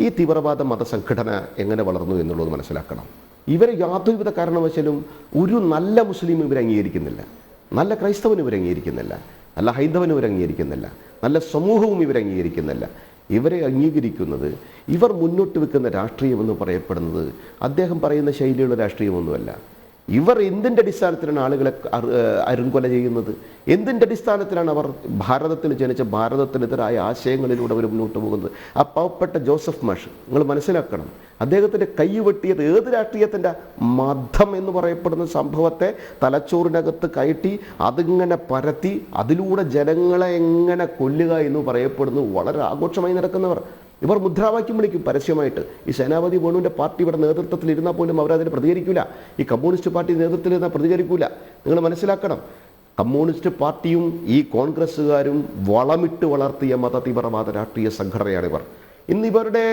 ഈ തീവ്രവാദ മതസംഘടന എങ്ങനെ വളർന്നു എന്നുള്ളത് മനസ്സിലാക്കണം. ഇവരെ യാതൊരുവിധ കാരണവശാലും ഒരു നല്ല മുസ്ലിം ഇവർ അംഗീകരിക്കുന്നില്ല. നല്ല ക്രൈസ്തവനും ഇവർ അംഗീകരിക്കുന്നില്ല. നല്ല ഹൈന്ദവനും ഇവർ അംഗീകരിക്കുന്നില്ല. നല്ല സമൂഹവും ഇവർ അംഗീകരിക്കുന്നില്ല. ഇവരെ അംഗീകരിക്കുന്നത് ഇവർ മുന്നോട്ട് വെക്കുന്ന രാഷ്ട്രീയമെന്ന് പറയപ്പെടുന്നത് അദ്ദേഹം പറയുന്ന ശൈലിയുള്ള രാഷ്ട്രീയമൊന്നുമല്ല. ഇവർ എന്തിന്റെ അടിസ്ഥാനത്തിലാണ് ആളുകളെ അരുങ്കൊല ചെയ്യുന്നത്? എന്തിന്റെ അടിസ്ഥാനത്തിലാണ് അവർ ഭാരതത്തിൽ ജനിച്ച ഭാരതത്തിനെതിരായ ആശയങ്ങളിലൂടെ അവർ മുന്നോട്ട് പോകുന്നത്? ആ പാവപ്പെട്ട ജോസഫ് മാഷ് നിങ്ങൾ മനസ്സിലാക്കണം അദ്ദേഹത്തിന്റെ കൈ വെട്ടിയത് ഏത് രാഷ്ട്രീയത്തിന്റെ മതം എന്ന് പറയപ്പെടുന്ന സംഭവത്തെ തലച്ചോറിനകത്ത് കയറ്റി അതിങ്ങനെ പരത്തി അതിലൂടെ ജനങ്ങളെ എങ്ങനെ കൊല്ലുക എന്ന് പറയപ്പെടുന്നത് വളരെ ആഘോഷമായി നടക്കുന്നവർ. ഇവർ മുദ്രാവാക്യം വിളിക്കും പരസ്യമായിട്ട്. ഈ സേനാപതി വേണുവിന്റെ പാർട്ടി ഇവിടെ നേതൃത്വത്തിൽ ഇരുന്നാൽ പോലും അവരതിന് പ്രതികരിക്കില്ല ഈ കമ്മ്യൂണിസ്റ്റ് പാർട്ടി നേതൃത്വത്തിൽ ഇരുന്നാൽ പ്രതികരിക്കില്ല നിങ്ങൾ മനസ്സിലാക്കണം. കമ്മ്യൂണിസ്റ്റ് പാർട്ടിയും ഈ കോൺഗ്രസ്സുകാരും വളമിട്ട് വളർത്തിയ മത തീവ്രവാദ രാഷ്ട്രീയ സംഘടനയാണ് ഇവർ ഇന്ന് ഇവരുടെ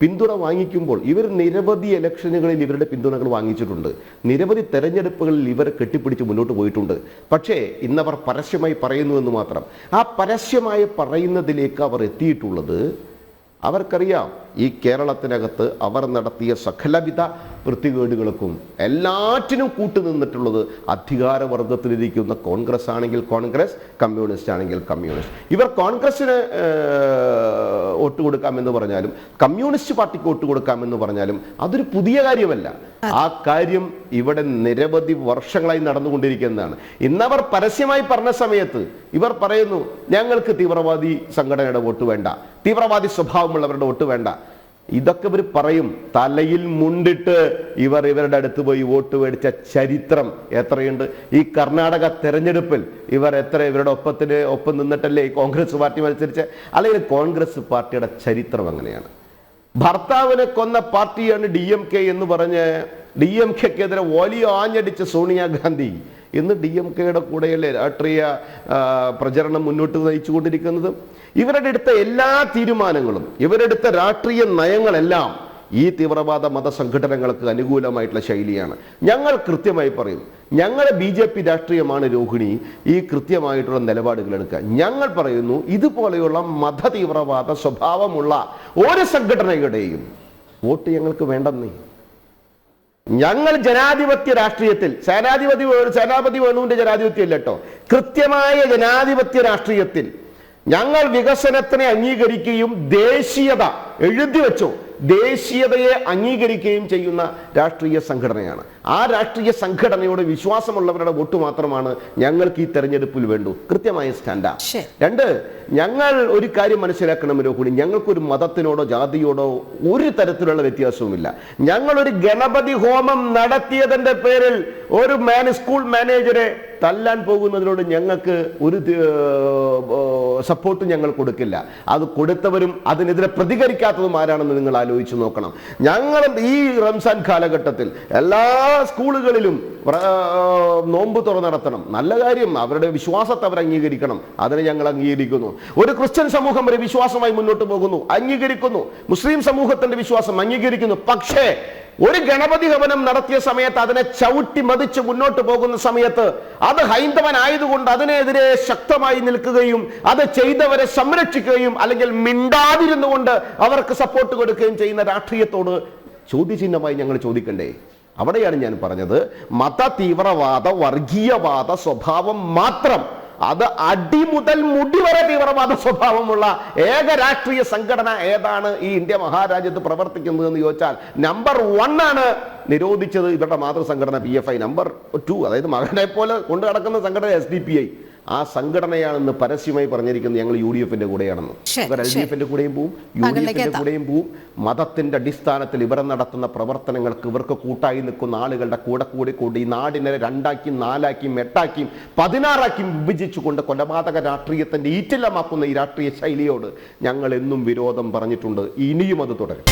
പിന്തുണ വാങ്ങിക്കുമ്പോൾ ഇവർ നിരവധി ഇലക്ഷനുകളിൽ ഇവരുടെ പിന്തുണകൾ വാങ്ങിച്ചിട്ടുണ്ട്. നിരവധി തെരഞ്ഞെടുപ്പുകളിൽ ഇവരെ കെട്ടിപ്പിടിച്ച് മുന്നോട്ട് പോയിട്ടുണ്ട്. പക്ഷേ ഇന്നവർ പരസ്യമായി പറയുന്നു എന്ന് മാത്രം. ആ പരസ്യമായി പറയുന്നതിലേക്ക് അവർ എത്തിയിട്ടുള്ളത് അവർക്കറിയാം ഈ കേരളത്തിനകത്ത് അവർ നടത്തിയ സകലവിധ വൃത്തികേടുകൾക്കും എല്ലാറ്റിനും കൂട്ടുനിന്നിട്ടുള്ളത് അധികാരവർഗത്തിലിരിക്കുന്ന കോൺഗ്രസ് ആണെങ്കിൽ കോൺഗ്രസ് കമ്മ്യൂണിസ്റ്റ് ആണെങ്കിൽ കമ്മ്യൂണിസ്റ്റ്. ഇവർ കോൺഗ്രസ്സിന് വോട്ട് കൊടുക്കാമെന്ന് പറഞ്ഞാലും കമ്മ്യൂണിസ്റ്റ് പാർട്ടിക്ക് വോട്ട് കൊടുക്കാമെന്ന് പറഞ്ഞാലും അതൊരു പുതിയ കാര്യമല്ല. ആ കാര്യം ഇവിടെ നിരവധി വർഷങ്ങളായി നടന്നുകൊണ്ടിരിക്കുന്നതാണ്. ഇന്നവർ പരസ്യമായി പറഞ്ഞ സമയത്ത് ഇവർ പറയുന്നു ഞങ്ങൾക്ക് തീവ്രവാദി സംഘടനയുടെ വോട്ട് വേണ്ട തീവ്രവാദി സ്വഭാവമുള്ളവരുടെ വോട്ട് വേണ്ട ഇതൊക്കെ ഇവർ പറയും. തലയിൽ മുണ്ടിട്ട് ഇവർ ഇവരുടെ അടുത്ത് പോയി വോട്ട് മേടിച്ച ചരിത്രം എത്രയുണ്ട്? ഈ കർണാടക തെരഞ്ഞെടുപ്പിൽ ഇവർ എത്ര ഇവരുടെ ഒപ്പത്തിന് ഒപ്പം നിന്നിട്ടല്ലേ ഈ കോൺഗ്രസ് പാർട്ടി മത്സരിച്ച്? അല്ലെങ്കിൽ കോൺഗ്രസ് പാർട്ടിയുടെ ചരിത്രം അങ്ങനെയാണ്. ഭർത്താവിനെ കൊന്ന പാർട്ടിയാണ് ഡി എം കെ എന്ന് പറഞ്ഞ് ഡി എം കെക്കെതിരെ വലിയ ആഞ്ഞടിച്ച സോണിയാഗാന്ധി. ഇന്ന് ഡി എം കെയുടെ കൂടെയല്ലേ രാഷ്ട്രീയ പ്രചരണം മുന്നോട്ട് നയിച്ചുകൊണ്ടിരിക്കുന്നത്? ഇവരുടെ അടുത്ത എല്ലാ തീരുമാനങ്ങളും ഇവരെടുത്ത രാഷ്ട്രീയ നയങ്ങളെല്ലാം ഈ തീവ്രവാദ മതസംഘടനകൾക്ക് അനുകൂലമായിട്ടുള്ള ശൈലിയാണ്. ഞങ്ങൾ കൃത്യമായി പറയും ഞങ്ങളുടെ ബി ജെ പി രാഷ്ട്രീയമാണ് രോഹിണി ഈ കൃത്യമായിട്ടുള്ള നിലപാടുകൾ എടുക്കുക ഞങ്ങൾ പറയുന്നു ഇതുപോലെയുള്ള മത തീവ്രവാദ സ്വഭാവമുള്ള ഒരു സംഘടനയുടെയും വോട്ട് ഞങ്ങൾക്ക് വേണ്ടെന്നേ. ഞങ്ങൾ ജനാധിപത്യ രാഷ്ട്രീയത്തിൽ സേനാധിപതി സേനാപതി വേണുവിന്റെ ജനാധിപത്യം ഇല്ല കേട്ടോ. കൃത്യമായ ജനാധിപത്യ രാഷ്ട്രീയത്തിൽ ഞങ്ങൾ വികസനത്തിനെ അംഗീകരിക്കുകയും ദേശീയത എഴുതി വെച്ചോ. ദേശീയതയെ അംഗീകരിക്കുകയും ചെയ്യുന്ന രാഷ്ട്രീയ സംഘടനയാണ്. ആ രാഷ്ട്രീയ സംഘടനയോട് വിശ്വാസമുള്ളവരുടെ വോട്ട് മാത്രമാണ് ഞങ്ങൾക്ക് ഈ തെരഞ്ഞെടുപ്പിൽ വേണ്ടു. കൃത്യമായ സ്റ്റാൻഡാ. രണ്ട് ഞങ്ങൾ ഒരു കാര്യം മനസ്സിലാക്കണം രോഹിണി ഞങ്ങൾക്കൊരു മതത്തിനോടോ ജാതിയോടോ ഒരു തരത്തിലുള്ള വ്യത്യാസവുമില്ല. ഞങ്ങളൊരു ഗണപതി ഹോമം നടത്തിയതിന്റെ പേരിൽ ഒരു മാൻ സ്കൂൾ മാനേജരെ തല്ലാൻ പോകുന്നതിനോട് ഞങ്ങൾക്ക് ഒരു സപ്പോർട്ട് ഞങ്ങൾ കൊടുക്കില്ല. അത് കൊടുത്തവരും അതിനെതിരെ പ്രതികരിക്കാത്തതും ആരാണെന്ന് നിങ്ങൾ ആലോചിച്ച് നോക്കണം. ഞങ്ങൾ ഈ റംസാൻ കാലഘട്ടത്തിൽ എല്ലാ സ്കൂളുകളിലും നോമ്പ് തുറ നടത്തണം. നല്ല കാര്യം അവരുടെ വിശ്വാസത്തെ അവർ അംഗീകരിക്കണം. അതിനെ ഞങ്ങൾ അംഗീകരിക്കുന്നു. ഒരു ക്രിസ്ത്യൻ സമൂഹം ഒരു വിശ്വാസമായി മുന്നോട്ട് പോകുന്നു അംഗീകരിക്കുന്നു. മുസ്ലിം സമൂഹത്തിന്റെ വിശ്വാസം അംഗീകരിക്കുന്നു. പക്ഷേ ഒരു ഗണപതി ഹവനം നടത്തിയ സമയത്ത് അതിനെ ചവിട്ടി മതിച്ച് മുന്നോട്ട് പോകുന്ന സമയത്ത് അത് ഹൈന്ദവനായതുകൊണ്ട് അതിനെതിരെ ശക്തമായി നിൽക്കുകയും അത് ചെയ്തവരെ സംരക്ഷിക്കുകയും അല്ലെങ്കിൽ മിണ്ടാതിരുന്നുകൊണ്ട് അവർക്ക് സപ്പോർട്ട് കൊടുക്കുകയും ചെയ്യുന്ന രാഷ്ട്രീയത്തോട് ചോദ്യചിഹ്നമായി ഞങ്ങൾ ചോദിക്കണ്ടേ? അവിടെയാണ് ഞാൻ പറഞ്ഞത് മത തീവ്രവാദ വർഗീയവാദ സ്വഭാവം മാത്രം അത് അടി മുതൽ മുടി വരെ തീവ്രവാദ സ്വഭാവമുള്ള ഏക രാഷ്ട്രീയ സംഘടന ഏതാണ് ഈ ഇന്ത്യ മഹാരാജ്യത്ത് പ്രവർത്തിക്കുന്നത് എന്ന് ചോദിച്ചാൽ നമ്പർ വൺ ആണ്. നിരോധിച്ചത് ഇവരുടെ മാതൃസംഘടന P F I number two അതായത് മകനെ പോലെ കൊണ്ടു നടക്കുന്ന സംഘടന എസ് ഡി പി ഐ ആ സംഘടനയാണെന്ന് പരസ്യമായി പറഞ്ഞിരിക്കുന്നത് ഞങ്ങൾ യു ഡി എഫിന്റെ കൂടെയാണെന്ന് ഇവർ എൽ ഡി എഫിന്റെ കൂടെയും പോവും. യു ഡി എഫിന്റെ കൂടെയും പോവും. മതത്തിന്റെ അടിസ്ഥാനത്തിൽ ഇവർ നടത്തുന്ന പ്രവർത്തനങ്ങൾക്ക് ഇവർക്ക് കൂട്ടായി നിൽക്കുന്ന ആളുകളുടെ കൂടെ കൂടി കൂടി നാടിനെ രണ്ടാക്കിയും നാലാക്കിയും എട്ടാക്കിയും പതിനാറാക്കിയും വിഭജിച്ചുകൊണ്ട് കൊലപാതക രാഷ്ട്രീയത്തിന്റെ ഈറ്റില്ലമാക്കുന്ന ഈ രാഷ്ട്രീയ ശൈലിയോട് ഞങ്ങൾ എന്നും വിരോധം പറഞ്ഞിട്ടുണ്ട്. ഇനിയും അത് തുടരും.